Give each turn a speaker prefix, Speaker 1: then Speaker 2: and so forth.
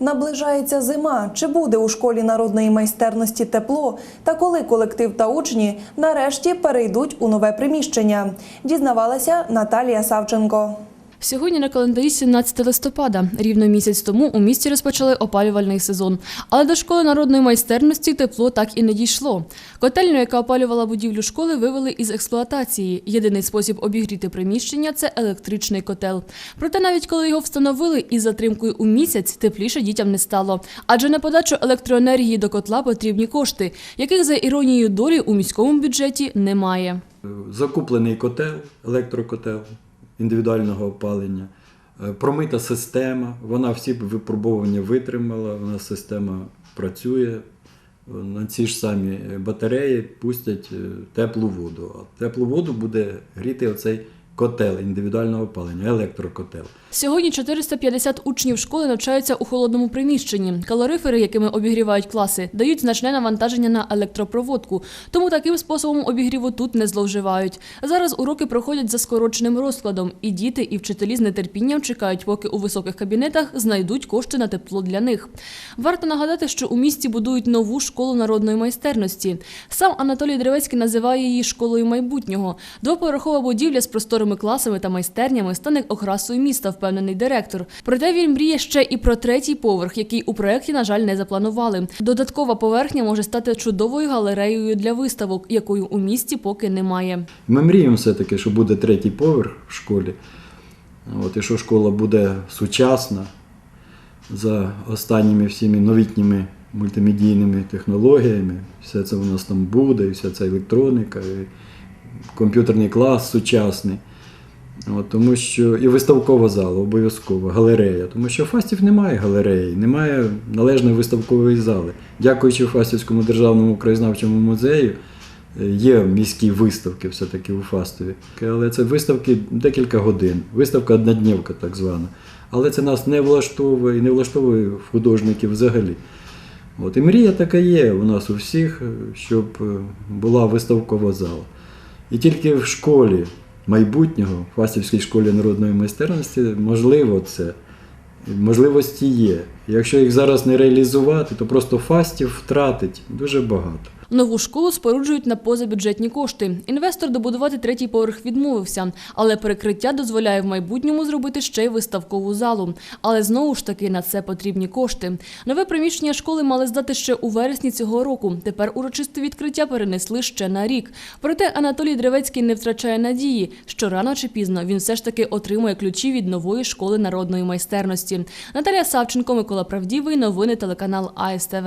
Speaker 1: Наближається зима. Чи буде у школі народної майстерності тепло? Та коли колектив та учні нарешті перейдуть у нове приміщення? Дізнавалася Наталія Савченко.
Speaker 2: Сьогодні на календарі 17 листопада. Рівно місяць тому у місті розпочали опалювальний сезон. Але до школи народної майстерності тепло так і не дійшло. Котельню, яка опалювала будівлю школи, вивели із експлуатації. Єдиний спосіб обігріти приміщення це електричний котел. Проте навіть коли його встановили із затримкою у місяць, тепліше дітям не стало. Адже на подачу електроенергії до котла потрібні кошти, яких за іронією долі у міському бюджеті немає.
Speaker 3: Закуплений котел, електрокотел індивідуального опалення, е, промита система, вона всі випробування витримала, вона система працює. На ці ж самі батареї пустять е, теплу воду. А теплу воду буде гріти оцей котел індивідуального опалення, електрокотел.
Speaker 2: Сьогодні 450 учнів школи навчаються у холодному приміщенні. Калорифери, якими обігрівають класи, дають значне навантаження на електропроводку, тому таким способом обігріву тут не зловживають. Зараз уроки проходять за скороченим розкладом, і діти, і вчителі з нетерпінням чекають, поки у високих кабінетах знайдуть кошти на тепло для них. Варто нагадати, що у місті будують нову школу народної майстерності. Сам Анатолій Древецький називає її школою майбутнього. Двоповерхова будівля з просторими класами та майстернями стане окрасою міста, впевнений директор. Проте він мріє ще і про третій поверх, який у проєкті, на жаль, не запланували. Додаткова поверхня може стати чудовою галереєю для виставок, якої у місті поки немає.
Speaker 3: Ми мріємо все-таки, що буде третій поверх в школі. От, і що школа буде сучасна за останніми всіми новітніми мультимедійними технологіями. Все це у нас там буде, і вся ця електроніка, і комп'ютерний клас сучасний. От, тому що і виставкова зала обов'язково, галерея. Тому що Фастів немає галереї, немає належної виставкової зали. Дякуючи Фастівському державному краєзнавчому музею, е, є міські виставки все-таки у Фастові. Але це виставки декілька годин, виставка одноднівка так звана. Але це нас не влаштовує і не влаштовує художників взагалі. От, і мрія така є у нас у всіх, е, щоб е, була виставкова зала. І тільки в школі майбутнього, в Фастівській школі народної майстерності, можливо це. Можливості є. Якщо їх зараз не реалізувати, то просто фастів втратить дуже багато.
Speaker 2: Нову школу споруджують на позабюджетні кошти. Інвестор добудувати третій поверх відмовився, але перекриття дозволяє в майбутньому зробити ще й виставкову залу. Але знову ж таки на це потрібні кошти. Нове приміщення школи мали здати ще у вересні цього року. Тепер урочисте відкриття перенесли ще на рік. Проте Анатолій Древецький не втрачає надії, що рано чи пізно він все ж таки отримує ключі від нової школи народної майстерності. Наталія Савченко, Микола Правдівий, новини телеканал АСТВ.